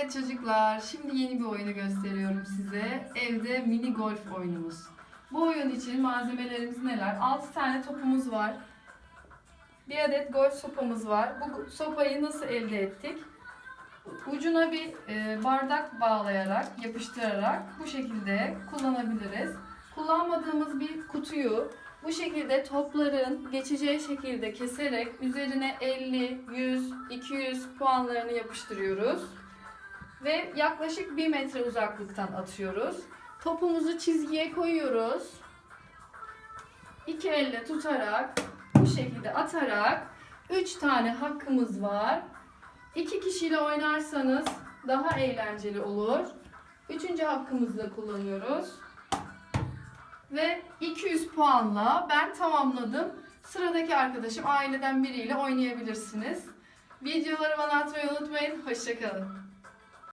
Evet çocuklar, şimdi yeni bir oyunu gösteriyorum size. Evde mini golf oyunumuz. Bu oyun için malzemelerimiz neler? 6 tane topumuz var. Bir adet golf sopamız var. Bu sopayı nasıl elde ettik? Ucuna bir e, bardak bağlayarak, yapıştırarak bu şekilde kullanabiliriz. Kullanmadığımız bir kutuyu bu şekilde topların geçeceği şekilde keserek üzerine 50, 100, 200 puanlarını yapıştırıyoruz. Ve yaklaşık 1 metre uzaklıktan atıyoruz. Topumuzu çizgiye koyuyoruz. İki elle tutarak bu şekilde atarak 3 tane hakkımız var. 2 kişiyle oynarsanız daha eğlenceli olur. Üçüncü hakkımızı da kullanıyoruz. Ve 200 puanla ben tamamladım. Sıradaki arkadaşım aileden biriyle oynayabilirsiniz. Videoları bana atmayı unutmayın. Hoşçakalın.